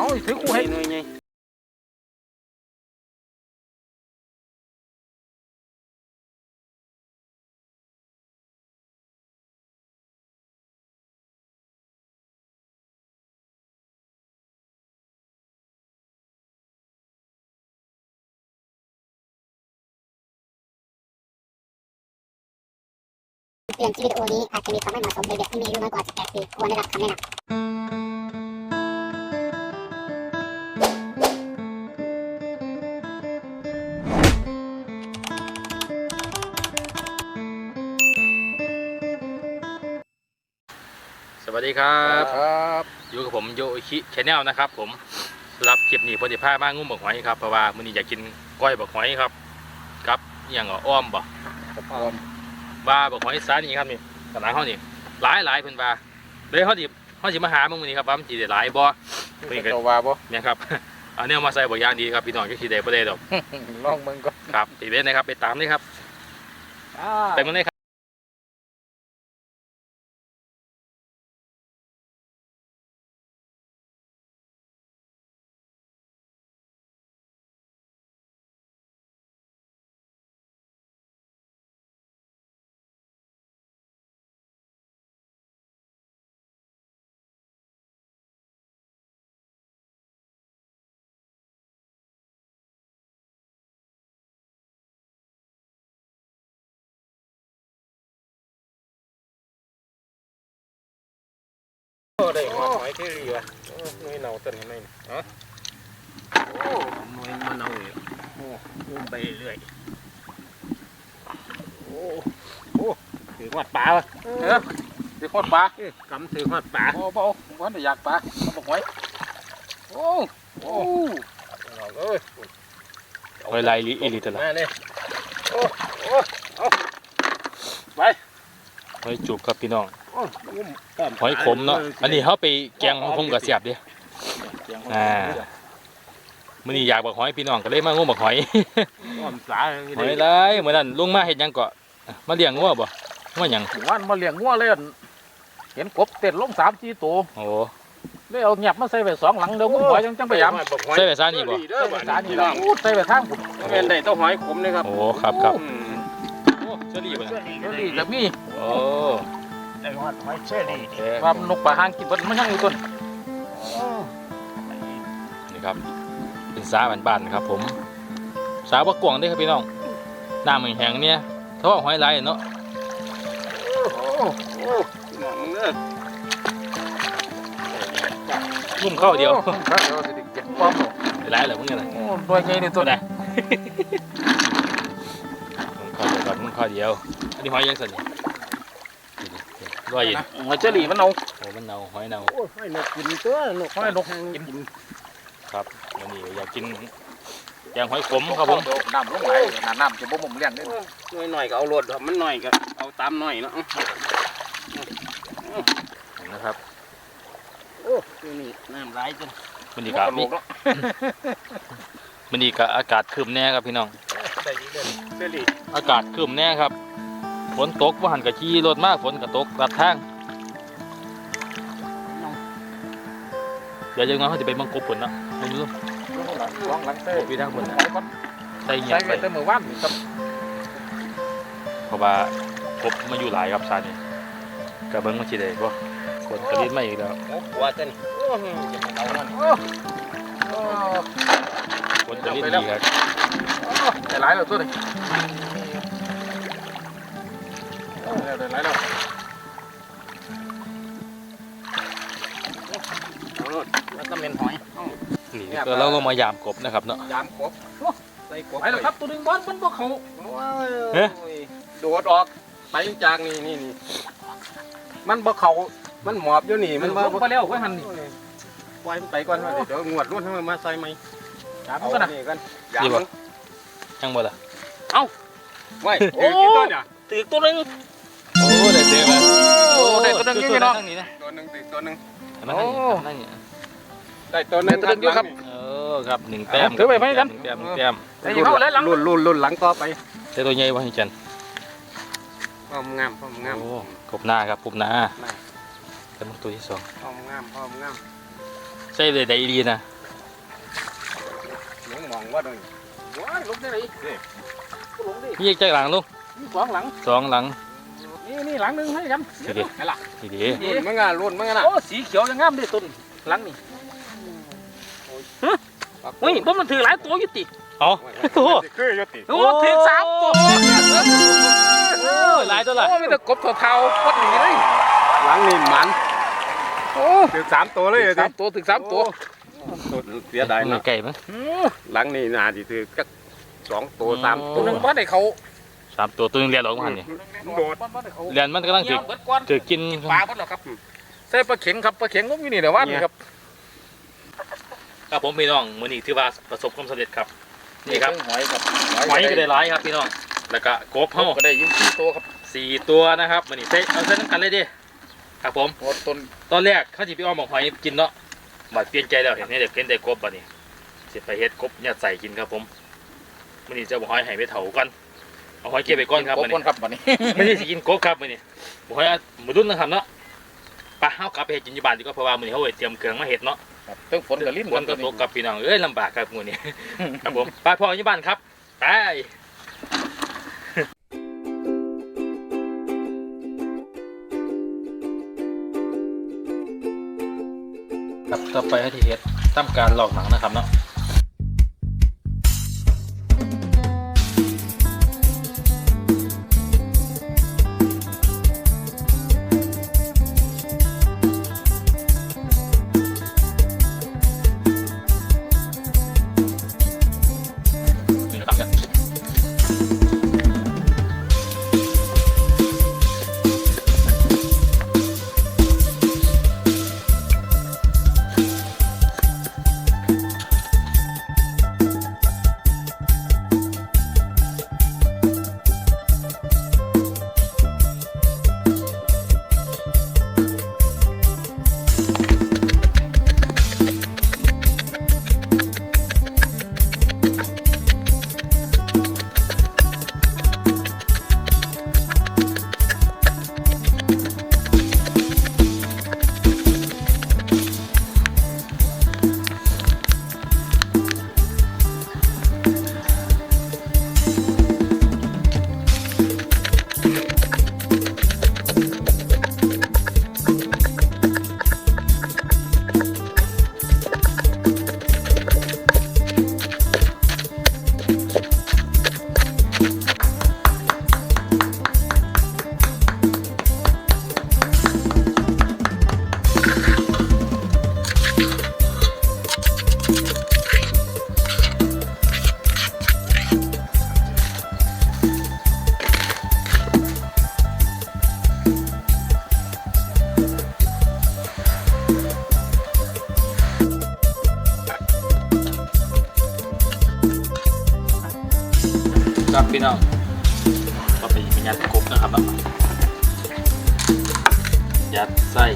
เอาถือคู่ให้หน่วยไงเตือ ดีครับครับอยู่กับผมโยชิชแนลนะครับ ผมสำหรับคลิปนี้พอดีพามางุ้มบักหอยครับเพราะว่ามื้อนี้อยากกินก้อยบักหอยครับกับอหย่างอะอ้อมบ่ผมพร้อมว่าบักหอยสานี่ครับนี่ตลาดเฮานี่หลายหลายเพิ่นว่าเลยเฮาสิเฮาสิมาหามื้อนี้ครับว่ามันสิได้หลายบ่เป็นตัววาบ่เนี่ยครับ เอาแนวมาใส่บ่อย่างดีครับพี่น้องจักสิได้บ่ได้ดอกลองมึงก็ครับไปเว้นนะครับ ไปตามเลยครับไปมื้อนี้ครับ ได้หัวหอยที่รีวะหน่วยเน่าต้นนี้ไหมฮะโอ้หน่วยมันเน่าเลยโอ้อุ้มไปเรื่อยโอ้โอ้ถือหัดปลาวะเออสิโคตรปลากำถือหัดปลาโอ้เบาวันได้อยากปลาเอาบอกไว้โอ้โอ้เอาเอ้ยหอยลายลิอีหลีตวละมาเลยโอ้โอ้เอาไปหอยจูบครับพี่น้องโอ้อุ้มป้ม หอยขมเนาะอันนี้เฮาไปแกงของผมก็เสียบเดิอ่ามื้อนี้อยากบักหอยพี่น้องก็เลยมางุ้มบักหอยป้อมสาหอยหลายมื้อนั้นลุงมาเฮ็ดหยังก็มาเลี้ยงงัวบ่ว่าหยังวันมาเลี้ยงงัวเลยอั่นเห็นกบเต้นลงสามสี่ตัวโอ้เลยเอาเงียบมาใส่ไว้สองหลังเดี๋ยวมึงหอยจังจังไปยำใส่ไว้ซ่านี่บ่เด้อใส่บ้าไว้นสานี่นี่น้ละองอู้ใส่ไว้ทางผมเป็นได้ต้องหอยขมเลยครับโอ้ครับครับอืมโอ้เชอรี่บ่เนี่ยเดี๋ยวนี้ก็มีโอ้ ได้หอยหอยเชอรี่โอเคว่านกปลาหางกินเบิดมันยังอยู่ต้นนี่ครับเป็นสาบ้านๆครับ ผม สาบ่กว้างเด้ครับพี่น้องน้ำแห้งๆเนี่ยเท่าว่าหอยหลายเนาะโอ้โอ้น้องเด้องุ้มเข้าวเดียวครับเดี๋ยวสิได้เก็บความหลายเหรอมึงเนี่ยนะโอ้ตัวใหญ่นี่ตัวไหนข้าวเดียวครับมึงข้าวเดียว อันนี้หอยยังสั่นนี่ ร้อยยินหอยเจอรี่มันเอาโอ้มันเน่าหอยเน่าโอ้ยนกกินตัวนกหอยนกกินครับวันนี้อยากกินแกงหอยขมครับผมน้ำลงไหลน้ำน้ำจะบ่มุมเลี้ยงได้หน่อยหน่อยก็เอารถมันหน่อยก็เอาตามหน่อยเนาะนะครับโอ้ยนี่น้ำไหลจนมันดีกับลูกเนาะมันดีกับอากาศครึมแน่ครับพี่น้องได้ดีเด่นเชอรี่อากาศครึมแน่ครับฝ นตกว่าหันกับขี่รถมากฝนก็ตกตัดทางเดี๋ยวจะงั้นเขาจะไปมังกรผลเนาะมึงรู้ลองหลังเต้พี่ทางผลใส่ก่อนใส่เงียใส่บไว้ไปแต่มื้อวานนี่ครับเพราะว่ากบมาอยู่หลายครับซานี่กระเบิ้งมาทีเดียวคนกระลิ้นมาอีกแล้วโอ้กลัวจังโอ้ยอย่ามาเอานั่นโอ้คนกระลิ้นดีครับได้หลายแล้วตัวนี้ โอ้ได้หลายแล้วเอารถแล้วก็เป็นหอยนี่ก็เราก็มายามกบนะครับเนาะยามกบใส่กบไปแล้วครับตัวหนึงบอลมันบ่เข้าเอ๊ะโดดออกไปจากนี่นี่นี่มันบ่เขามันหมอบอยู่นี่มัมันนบ่บ่ไปแล้วไว้หันนี่ปล่อยมันไปก่อนว่าเดี๋ยวงวดรุ่นให้มันมาใส่ไหมจับเอามันกันนะนี่กันนี่บ่ยังบ่ล่ะไว้โอ้โอ้ยตัวเนี่ยตึกตัวหนึงโอ้ ได้เจอแล้วโอ้ได้ตัวหนึงอยู่พี่น้องทางนี้นะตัวหนึ่งติดตัวหนึ่งมาทางนี้ทางนี้ได้ตัวหนึ่งได้ตัวหนึ่งอยู่ครับเออครับหนึ่งแต้มถือไว้ไหมกันหนึ่งแต้มหนึ่งแต้มไอ้ยี่เข้าแล้วหลังรุ่นรุ่นรุ่นหลังต่อไปแต่ตัวใหญ่ว่าให้จันพร้อมงามพร้อมงามโอ้กบหน้าครับกบหน้าหน้าแต่มันตัวที่สองพร้อมงามพร้อมงามใส่เลยได้ดีนะพว่าหน่อยว้ายลงได้ไหนก็ลงดิพี่ใจหลังลูกมีสองหลังสองหลัง นี่นี่หลังหนึงให้กันโอเคไหนล่ะดีดีรุ่นมันงานรุ่นมันงานอะโอ้สีเขียวยังงามดิต้นหลังนี่เฮ้ยผมมันถือหลายตัวอยู่ติเอาโอ้คือยุติโอ้ถือสามตัวโอ้ยหลายตัวละโอ้มีแต่กบเทาๆพดหนีเลยหลังนี่มันโอ้ถึงสามตัวเลยถือสามตัวถึงสามตัวเสียดายเหนื่นะอยไก่มั้งอืมหลังนี่น่าจะถือกัสองตัวสามตัตัววหนึงบ้านไหนเขาสามตัวตัวหนึงเรียนออกมาหันนี่โดดบ้านบ้านไหนเขาเรียนมันกำลังเงี้ถึยกเบิดก้อนถึกกินปลาเบิดหรอครับใส่ปลาเข็งครับปลาเข็งก็อยู่นี่เดี๋ยวว่านี่ครับครับผมพี่น้องมื้อนี้ถือว่าประสบความสำเร็จครับนี่ครับหอยครับหอยก็ได้หลายครับพี่น้องแล้วก็กบเขาเฮาก็ได้อยิ้มที่ตัวครับสี่ตัวนะครับมื้อนี้เต้เอาเส้นน้ำกันเลยดิครับผมหมดต้นตอนแรกเขาสิไปเอาหมกหอยกินเนาะบัดเปลี่ยนใจแล้วเห็นไหมเด็กเห็นได้กบบัดนี้สิไปเฮ็ดกบยัดใส่กินครับผมมื้อนี้จะเอาหอยให้ไปเถากัน เอาหอยเก็บไปก่อนครับกบมื้อก้อนี้นครับวันนี้ไม่ได้สิกินกบครับมื้อนี้บ่หอยหมูดุนนะครับเนาะไปเฮากลับไปเฮ็ดกินอยู่บ้านดีกว่าเพราะว่ามื้อนี้เฮาไปเตรียมเครื่องมาเฮ็ดเนาะครับเพิ่งฝนกับลิ้นฝนก็ตกกับพี่น้องเอ้ยลำบากครับมื้อนี้ครับผมไปพ่ออยู่บ้านครับไปครับต่อไปให้ที่เฮ็ดทำการลอกหนังนะครับเนาะ พี่น้องก็ไปเป็นยัดกบนะครับยัดไส้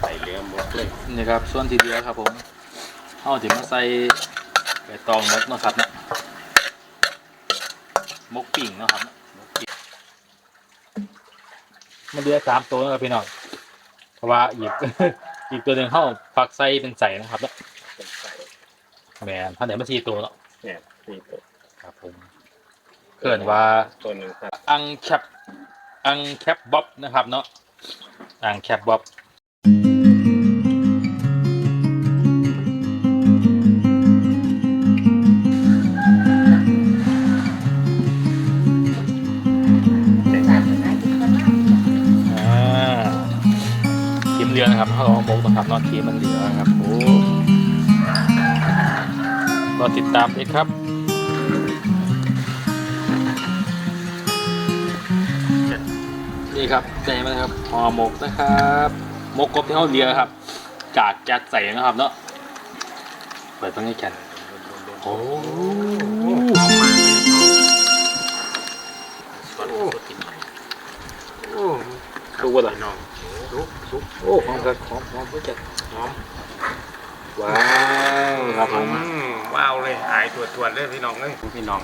ใส่เลือหมดเลยนี่ครับส่วนทีเหลือครับผมเอาถึงมาใส่ใบตองมกนาะครับเนาะมกปิ่งนะครับเนาะ มกปิ่งมันเหลือสามตัวนะครับพี่น้องเพราะว่าอีก อีกตัวหนึ่งเข้าฟักไส้เป็นใส่นะครับเนาะใส่แหมท่านไหนมาทีตัวเนาะเนี่ยสี่ตัวครับผมเกิดว่าตัวหนึ่งครับอังแคปอังแคปบ๊อบนะครับเนาะอังแคปบ๊อบ ครับนอทีมมันเหลือครับโอ้รอติดตามเลยครับนี่ครับใจมันครับห่อหมกนะครับหมกกบที่เขาเลียครับ จากจัดใส่นะครับเนาะเปิดตรงนี้แกันโอ้ดูว่าอะไรน้อง โอ้ของกันของของผู้จัดหอมว้าวครับผมอืมว้าวเลยหายถวดถวดๆเลยพี่น้องเลยพี่น้อง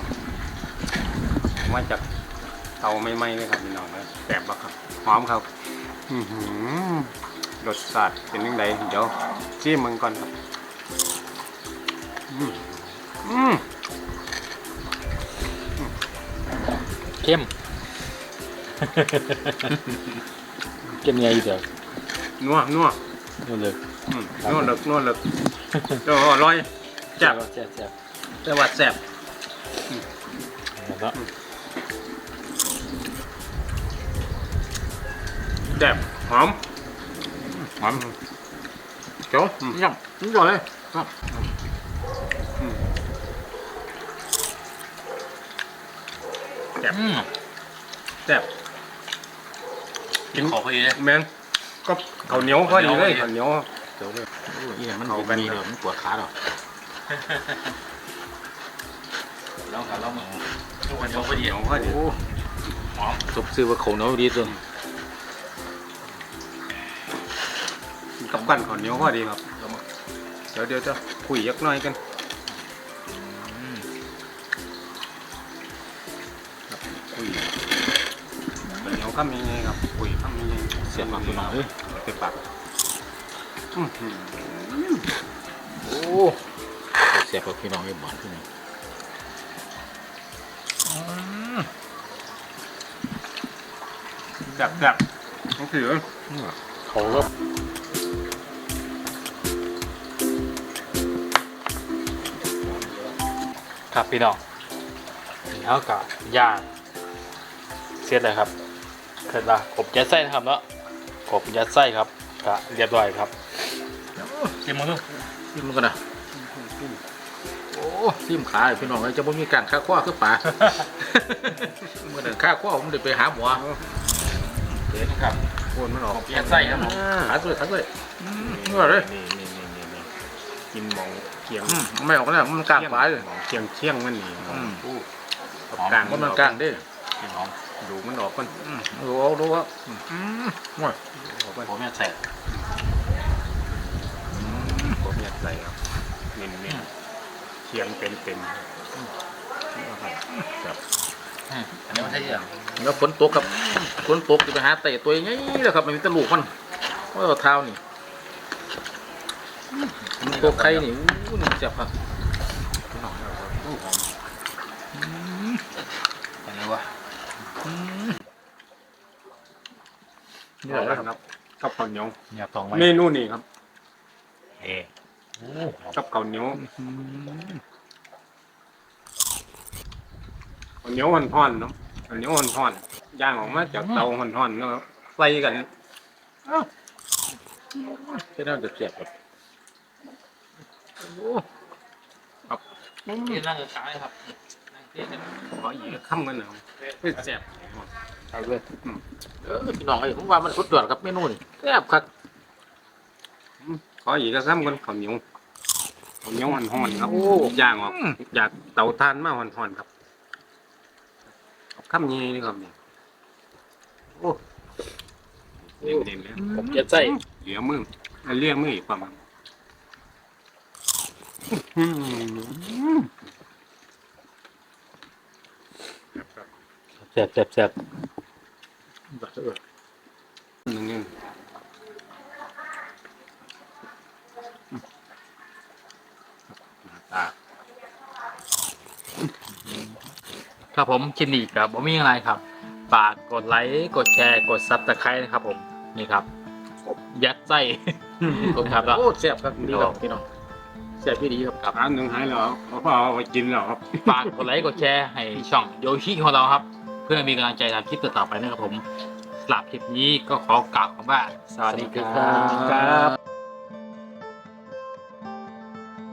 มาจากเตาไม่ไหม้เลยครับพี่น้องนะแสบบักครับหอมครับอื้อหือรสชาติเป็นยังไงเดี๋ยวชิมมันก่อนครับอืมอืมเข้มเข้มยังไงอีกเดี๋ยว นัวนัวนู่นเลยอืมนัวเลิกนัวเลิกเอออร่อยแซ่บแซ่บแซ่บแต่ว่าแซ่บแล้วแซ่บหอมหอมเจ้าย่ำนี่ก่อนเลยครับอืมแซ่บอืมแซ่บกินขอพอดีเลยแมน ก็ข้าวเหนียวพอดีเลยข้าวเหนียวเดี๋ยวเลยนี่มันเอาเป็นกันมีเดี๋ยวมันปวดขาหรอแล้วครับแล้วมึงทุกคนชมพอดีเหนียวพอดีหอมจบซื้อว่าเขาเนาดีตัวกับกันข้าวเหนียวพอดีครับ เดี๋ยวเดี๋ยวจะคุยยักหน่อยกันครับคุย ข้าวเหนียวข้ามยังไงครับคุยข้ามยังไงเสียบปากตัวหน่อยเอ้ยเสียบปากอื้อหือโอ้เสียบปากพี่น้องไอ้บ้านพี่น้องแซ่บแซ่บต้องถือเขาก็ครับพี่น้องนี่เท่ากับย่างเสร็จแล้วครับ เสร็จละกบยัดไส้นะครับเนาะกบยัดไส้ครับก็เรียบร้อยครับชิมมาดูซิมกันนะโอ้ซิมขาพี่น้องไอ้จะไม่มีการค่าข้อคือป่าเมื่อนั้นค่าข้อผมได้ไปหาหมอเดี๋ยวนะครับโอนมันออกยัดไส้ครับผมหาด้วยหาด้วยนี่ว่าเลยนี่นี่นี่นี่นี่กินหมองเคียงอืมไม่ออกแล้วมันกลางปลายเลยหมองเคียงเคียงมันนี่อืมอู้หอมกลางมันมันกลางเด้หอม ดูมันออกมันอืมรู้เอารู้ว่าอืมโอ้ยออกมันผมยัดไส้ผมอยากใส่ครับเน้นเน้นเคียงเป็นเป็นครับอืมอันนี้มันใช่ยังแล้วฝนตกครับฝนตกจะไปหาเตะตัวยังไงแล้วครับมันมีแตะลูกมันว่าเอาเท้านี่มันตัวไข่นี่อู้นี่เจ็บครับอันนี้วะ นี่นี่แหแหละละครับครับกับข้าวเหนียวเนี่ยตองไว้เมนูนี่ครับเอ๊ะโอ้กับข้าวเหนียวข้าวเหนียวห่อนๆเนาะข้าวเหนียวห่อนๆย่างออกมาจากเตาห่อนๆแล้วใส่กันแค่นั้นจะเจ็บครับนี่นั่งกับขาเลยครับ นั่งเตี้ยใช่ไหมขออีกคำกันหน่อยเพื่อแซ่บเอาเลยเออพี่น้องไอ้ผมว่ามันสุดยอดครับเมนูนี่แซ่บครับขออีกคำกันข้าวเหนียวข้าวเหนียวห่อนๆครับโอ้ย่างออกจากเตาถ่านมาห่อนๆครับเอาคำนี้นี่ครับนี่โอ้เด่นๆเลยผมยัดไส้เหลียวมือเรียกมืออีกประมาณ ซ่บแซ่บแซ่บหนึ่งหนึ่งตาครับผมคลิปนี้ครับผมมีอะไรครับฝากกดไลค์กดแชร์กดซับสไครต์นะครับ ผมนี่ครับผมยัดไส้ขอบคุณครับแล้วโอ้แซ่บครับดีครับพี่น้องแซ่บพี่ดีครับขาหนึ่งหายแล้วเอาพ่อเอาไปกินแล้วครับฝากกดไลค์กดแชร์ให้ช่องโยชิของเราครับ เพื่อมีกำลังใจทำคลิปต่อๆไปนะครับผมสำหรับคลิปนี้ก็ขอกล่าวคำว่า สวัสดีครับครับ